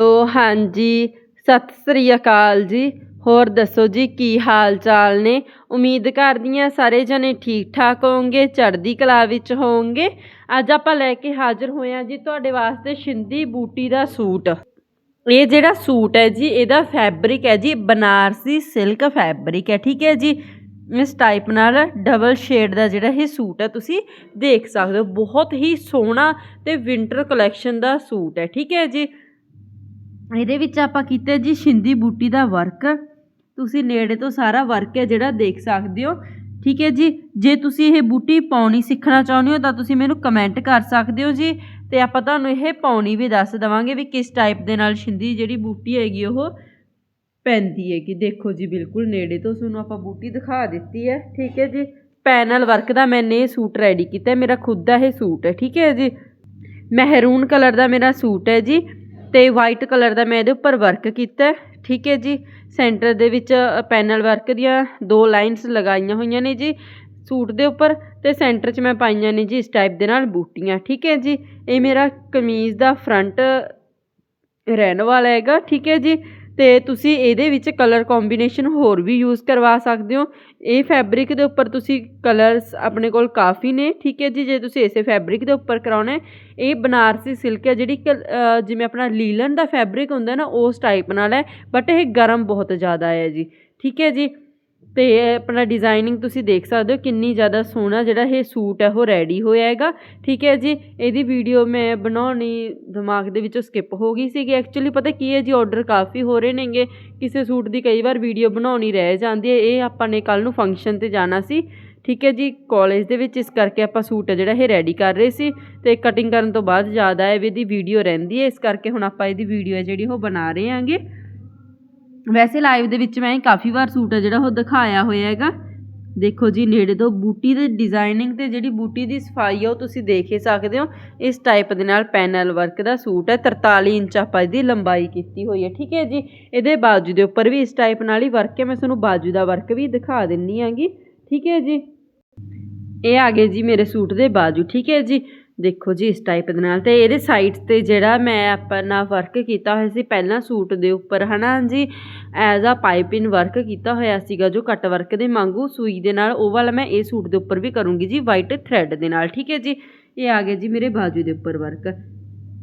ਓ ਹਾਂਜੀ, ਸਤਿ ਸ੍ਰੀ ਅਕਾਲ ਜੀ। ਹੋਰ ਦੱਸੋ ਜੀ, ਕੀ ਹਾਲ ਚਾਲ ਨੇ? ਉਮੀਦ ਕਰਦੀ ਹਾਂ ਸਾਰੇ ਜਣੇ ਠੀਕ ਠਾਕ ਹੋਵੋਗੇ, ਚੜ੍ਹਦੀ ਕਲਾ ਵਿੱਚ ਹੋਵੋਗੇ। ਅੱਜ ਆਪਾਂ ਲੈ ਕੇ ਹਾਜ਼ਰ ਹੋਏ ਹਾਂ ਜੀ ਤੁਹਾਡੇ ਵਾਸਤੇ ਸ਼ਿੰਦੀ ਬੂਟੀ ਦਾ ਸੂਟ। ਇਹ ਜਿਹੜਾ ਸੂਟ ਹੈ ਜੀ, ਇਹਦਾ ਫੈਬਰਿਕ ਹੈ ਜੀ, ਬਨਾਰਸੀ ਸਿਲਕ ਫੈਬਰਿਕ ਹੈ, ਠੀਕ ਹੈ ਜੀ? ਇਸ ਟਾਈਪ ਨਾਲ ਡਬਲ ਸ਼ੇਡ ਦਾ ਜਿਹੜਾ ਇਹ ਸੂਟ ਹੈ, ਤੁਸੀਂ ਦੇਖ ਸਕਦੇ ਹੋ। ਬਹੁਤ ਹੀ ਸੋਹਣਾ ਤੇ ਵਿੰਟਰ ਕਲੈਕਸ਼ਨ ਦਾ ਸੂਟ ਹੈ, ਠੀਕ ਹੈ ਜੀ? ਇਹਦੇ ਵਿੱਚ ਆਪਾਂ ਕੀਤਾ ਜੀ ਛਿੰਦੀ ਬੂਟੀ ਦਾ ਵਰਕ। ਤੁਸੀਂ ਨੇੜੇ ਤੋਂ ਸਾਰਾ ਵਰਕ ਹੈ ਜਿਹੜਾ ਦੇਖ ਸਕਦੇ ਹੋ। ਠੀਕ ਹੈ ਜੀ? ਜੇ ਤੁਸੀਂ ਇਹ ਬੂਟੀ ਪਾਉਣੀ ਸਿੱਖਣਾ ਚਾਹੁੰਦੇ ਹੋ ਤਾਂ ਤੁਸੀਂ ਮੈਨੂੰ ਕਮੈਂਟ ਕਰ ਸਕਦੇ ਹੋ ਜੀ। ਤੇ ਆਪਾਂ ਤੁਹਾਨੂੰ ਇਹ ਪਾਉਣੀ ਵੀ ਦੱਸ ਦਵਾਂਗੇ ਵੀ ਕਿਸ ਟਾਈਪ ਦੇ ਨਾਲ ਛਿੰਦੀ ਜਿਹੜੀ ਬੂਟੀ ਹੈਗੀ ਉਹ ਪੈਂਦੀ ਹੈਗੀ। ਦੇਖੋ ਜੀ, ਬਿਲਕੁਲ ਨੇੜੇ ਤੋਂ ਤੁਹਾਨੂੰ ਆਪਾਂ ਬੂਟੀ ਦਿਖਾ ਦਿੱਤੀ ਹੈ। ਠੀਕ ਹੈ ਜੀ? ਪੈਨਲ ਵਰਕ ਦਾ ਮੈਨੇ ਇਹ ਸੂਟ ਰੈਡੀ ਕੀਤਾ ਮੇਰਾ ਖੁਦ ਦਾ ਇਹ ਸੂਟ ਹੈ। ਠੀਕ ਹੈ ਜੀ? ਮਹਿਰੂਨ ਕਲਰ ਦਾ ਮੇਰਾ ਸੂਟ ਹੈ ਜੀ। ਤੇ ਵਾਈਟ ਕਲਰ ਦਾ ਮੈਂ ਇਹਦੇ ਉੱਪਰ ਵਰਕ ਕੀਤਾ ਠੀਕ ਹੈ ਜੀ। ਸੈਂਟਰ ਦੇ ਵਿੱਚ ਪੈਨਲ ਵਰਕ ਦੀਆਂ ਦੋ ਲਾਈਨਸ ਲਗਾਈਆਂ ਹੋਈਆਂ ਨੇ ਜੀ ਸੂਟ ਦੇ ਉੱਪਰ ਤੇ ਸੈਂਟਰ 'ਚ ਮੈਂ ਪਾਈਆਂ ਨੇ ਜੀ ਇਸ ਟਾਈਪ ਦੇ ਨਾਲ ਬੂਟੀਆਂ। ਠੀਕ ਹੈ ਜੀ। ਇਹ ਮੇਰਾ ਕਮੀਜ਼ ਦਾ ਫਰੰਟ ਰਹਿਣ ਵਾਲਾ ਹੈਗਾ। ਠੀਕ ਹੈ ਜੀ। ਤੇ ਤੁਸੀਂ ਇਹਦੇ ਵਿੱਚ ਕਲਰ ਕੰਬੀਨੇਸ਼ਨ ਹੋਰ ਵੀ ਯੂਜ਼ ਕਰਵਾ ਸਕਦੇ ਹੋ। ਇਹ ਫੈਬਰਿਕ ਦੇ ਉੱਪਰ ਤੁਸੀਂ ਕਲਰਸ ਆਪਣੇ ਕੋਲ ਕਾਫੀ ਨੇ ਠੀਕ ਹੈ ਜੀ? ਜੇ ਤੁਸੀਂ ਇਸੇ ਫੈਬਰਿਕ ਦੇ ਉੱਪਰ ਕਰਾਉਣਾ ਇਹ ਬਨਾਰਸੀ ਸਿਲਕ ਹੈ ਜਿਹੜੀ ਕਿ, ਜਿਵੇਂ ਆਪਣਾ ਲੀਲਨ ਦਾ ਫੈਬਰਿਕ ਹੁੰਦਾ ਨਾ ਉਸ ਟਾਈਪ ਨਾਲ ਹੈ ਬਟ ਇਹ ਗਰਮ ਬਹੁਤ ਜ਼ਿਆਦਾ ਹੈ ਜੀ ਠੀਕ ਹੈ ਜੀ? ਤੇ ਇਹ ਆਪਣਾ ਡਿਜ਼ਾਈਨਿੰਗ ਤੁਸੀਂ ਦੇਖ ਸਕਦੇ ਹੋ ਕਿੰਨੀ ਜ਼ਿਆਦਾ ਸੋਹਣਾ ਜਿਹੜਾ ਇਹ ਸੂਟ ਹੈ, ਉਹ ਰੈਡੀ ਹੋਇਆ ਹੈਗਾ। ਠੀਕ ਹੈ ਜੀ, ਇਹਦੀ ਵੀਡੀਓ ਮੈਂ ਬਣਾਉਣੀ ਦਿਮਾਗ ਦੇ ਵਿੱਚੋਂ ਸਕਿਪ ਹੋ ਗਈ ਸੀਗੀ। ਐਕਚੁਅਲੀ ਪਤਾ ਕੀ ਹੈ ਜੀ ਆਰਡਰ ਕਾਫੀ ਹੋ ਰਹੇ ਨੇਗੇ। ਕਿਸੇ ਸੂਟ ਦੀ ਕਈ ਵਾਰ ਵੀਡੀਓ ਬਣਾਉਣੀ ਰਹਿ ਜਾਂਦੀ ਹੈ। ਇਹ ਆਪਾਂ ਨੇ ਕੱਲ ਨੂੰ ਫੰਕਸ਼ਨ ਤੇ ਜਾਣਾ ਸੀ। ਠੀਕ ਹੈ ਜੀ ਕਾਲਜ ਦੇ ਵਿੱਚ ਇਸ ਕਰਕੇ ਆਪਾਂ ਸੂਟ ਹੈ ਜਿਹੜਾ ਇਹ ਰੈਡੀ ਕਰ ਰਹੇ ਸੀ। ਤੇ ਕਟਿੰਗ ਕਰਨ ਤੋਂ ਬਾਅਦ ਜ਼ਿਆਦਾ ਹੈ ਵੀ ਇਹਦੀ ਵੀਡੀਓ ਰਹਿੰਦੀ ਹੈ। ਇਸ ਕਰਕੇ ਹੁਣ ਆਪਾਂ ਇਹਦੀ ਵੀਡੀਓ ਹੈ ਜਿਹੜੀ ਉਹ ਬਣਾ ਰਹੇ ਹਾਂਗੇ। ਵੈਸੇ ਲਾਈਵ ਦੇ ਵਿੱਚ ਮੈਂ ਕਾਫੀ ਵਾਰ ਸੂਟ ਹੈ ਜਿਹੜਾ ਉਹ ਦਿਖਾਇਆ ਹੋਇਆ ਹੈਗਾ। ਦੇਖੋ ਜੀ, ਨੇੜੇ ਤੋਂ ਬੂਟੀ ਦੇ ਡਿਜ਼ਾਈਨਿੰਗ ਤੇ ਜਿਹੜੀ ਬੂਟੀ ਦੀ ਸਫ਼ਾਈ ਆ, ਉਹ ਤੁਸੀਂ ਦੇਖ ਹੀ ਸਕਦੇ ਹੋ। ਇਸ ਟਾਈਪ ਦੇ ਨਾਲ ਪੈਨਲ ਵਰਕ ਦਾ ਸੂਟ ਹੈ 43 ਇੰਚ ਆਪਾਂ ਇਹਦੀ ਲੰਬਾਈ ਕੀਤੀ ਹੋਈ ਹੈ ਠੀਕ ਹੈ ਜੀ? ਇਹਦੇ ਬਾਜੂ ਦੇ ਉੱਪਰ ਵੀ ਇਸ ਟਾਈਪ ਨਾਲ ਹੀ ਵਰਕ ਹੈ ਮੈਂ ਤੁਹਾਨੂੰ ਬਾਜੂ ਦਾ ਵਰਕ ਵੀ ਦਿਖਾ ਦਿੰਨੀ ਆਂਗੀ, ਠੀਕ ਹੈ ਜੀ? ਇਹ ਆ ਗਏ ਜੀ ਮੇਰੇ ਸੂਟ ਦੇ ਬਾਜੂ, ਠੀਕ ਹੈ ਜੀ? ਦੇਖੋ ਜੀ, ਇਸ ਟਾਈਪ ਦੇ ਨਾਲ। ਤੇ ਇਹਦੇ ਸਾਈਡ ਤੇ ਜਿਹੜਾ ਮੈਂ ਆਪਣਾ ਵਰਕ ਕੀਤਾ ਹੋਇਆ ਸੀ, ਪਹਿਲਾਂ ਸੂਟ ਦੇ ਉੱਪਰ, ਹਨਾ ਜੀ? ਐਜ਼ ਆ ਪਾਈਪਿੰਗ ਵਰਕ ਕੀਤਾ ਹੋਇਆ ਸੀਗਾ, ਜੋ ਕੱਟ ਵਰਕ ਦੇ ਵਾਂਗੂ ਸੂਈ ਦੇ ਨਾਲ, ਉਹ ਵਾਲਾ ਮੈਂ ਇਹ ਸੂਟ ਦੇ ਉੱਪਰ ਵੀ ਕਰੂੰਗੀ ਜੀ ਵਾਈਟ ਥ੍ਰੈਡ ਦੇ ਨਾਲ, ਠੀਕ ਹੈ ਜੀ? ਇਹ ਆ ਗਿਆ ਜੀ ਮੇਰੇ ਬਾਜੂ ਦੇ ਉੱਪਰ ਵਰਕ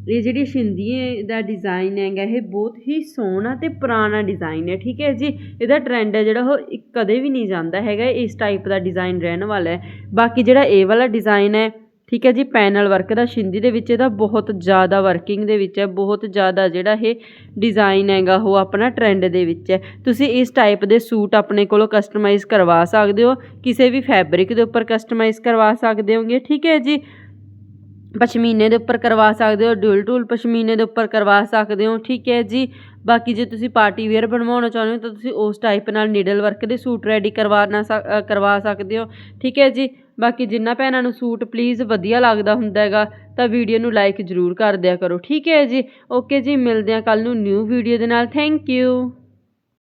ਇਹ ਜਿਹੜੀ ਸ਼ਿੰਦੀਏ ਦਾ ਡਿਜ਼ਾਈਨ ਹੈਗਾ, ਇਹ ਬਹੁਤ ਹੀ ਸੋਹਣਾ ਤੇ ਪੁਰਾਣਾ ਡਿਜ਼ਾਈਨ ਹੈ, ਠੀਕ ਹੈ ਜੀ? ਇਹਦਾ ਟ੍ਰੈਂਡ ਹੈ ਜਿਹੜਾ, ਉਹ ਕਦੇ ਵੀ ਨਹੀਂ ਜਾਂਦਾ ਹੈਗਾ, ਇਸ ਟਾਈਪ ਦਾ ਡਿਜ਼ਾਈਨ ਰਹਿਣ ਵਾਲਾ ਹੈ। ਬਾਕੀ ਜਿਹੜਾ ਇਹ ਵਾਲਾ ਡਿਜ਼ਾਈਨ ਹੈ ਠੀਕ ਹੈ ਜੀ, ਪੈਨਲ ਵਰਕ ਦਾ, ਸ਼ਿੰਦੀ ਦੇ ਵਿੱਚ ਇਹਦਾ ਬਹੁਤ ਜ਼ਿਆਦਾ ਵਰਕਿੰਗ ਦੇ ਵਿੱਚ ਹੈ, ਬਹੁਤ ਜ਼ਿਆਦਾ ਜਿਹੜਾ ਇਹ ਡਿਜ਼ਾਈਨ ਹੈਗਾ, ਉਹ ਆਪਣਾ ਟ੍ਰੈਂਡ ਦੇ ਵਿੱਚ ਹੈ। ਤੁਸੀਂ ਇਸ ਟਾਈਪ ਦੇ ਸੂਟ ਆਪਣੇ ਕੋਲੋਂ ਕਸਟਮਾਈਜ਼ ਕਰਵਾ ਸਕਦੇ ਹੋ, ਕਿਸੇ ਵੀ ਫੈਬਰਿਕ ਦੇ ਉੱਪਰ ਕਸਟਮਾਈਜ਼ ਕਰਵਾ ਸਕਦੇ ਹੋਗੇ, ਠੀਕ ਹੈ ਜੀ? ਪਸ਼ਮੀਨੇ ਦੇ ਉੱਪਰ ਕਰਵਾ ਸਕਦੇ ਹੋ ਡੁਅਲ ਟੂਲ ਪਸ਼ਮੀਨੇ ਦੇ ਉੱਪਰ ਕਰਵਾ ਸਕਦੇ ਹੋ ਠੀਕ ਹੈ ਜੀ। ਬਾਕੀ ਜੇ ਤੁਸੀਂ ਪਾਰਟੀ ਵੇਅਰ ਬਣਵਾਉਣਾ ਚਾਹੁੰਦੇ ਹੋ ਤਾਂ ਤੁਸੀਂ ਉਸ ਟਾਈਪ ਨਾਲ ਨੀਡਲ ਵਰਕ ਦੇ ਸੂਟ ਰੈਡੀ ਕਰਵਾਣਾ ਅ, ਕਰਵਾ ਸਕਦੇ ਹੋ ਠੀਕ ਹੈ ਜੀ। ਬਾਕੀ ਜਿੰਨਾ ਭੈਣਾਂ ਨੂੰ ਸੂਟ ਪਲੀਜ਼ ਵਧੀਆ ਲੱਗਦਾ ਹੁੰਦਾ ਹੈਗਾ ਤਾਂ ਵੀਡੀਓ ਨੂੰ ਲਾਈਕ ਜ਼ਰੂਰ ਕਰ ਦਿਆ ਕਰੋ ਠੀਕ ਹੈ ਜੀ। ਓਕੇ ਜੀ ਮਿਲਦੇ ਹਾਂ ਕੱਲ ਨੂੰ ਨਿਊ ਵੀਡੀਓ ਦੇ ਨਾਲ। Thank you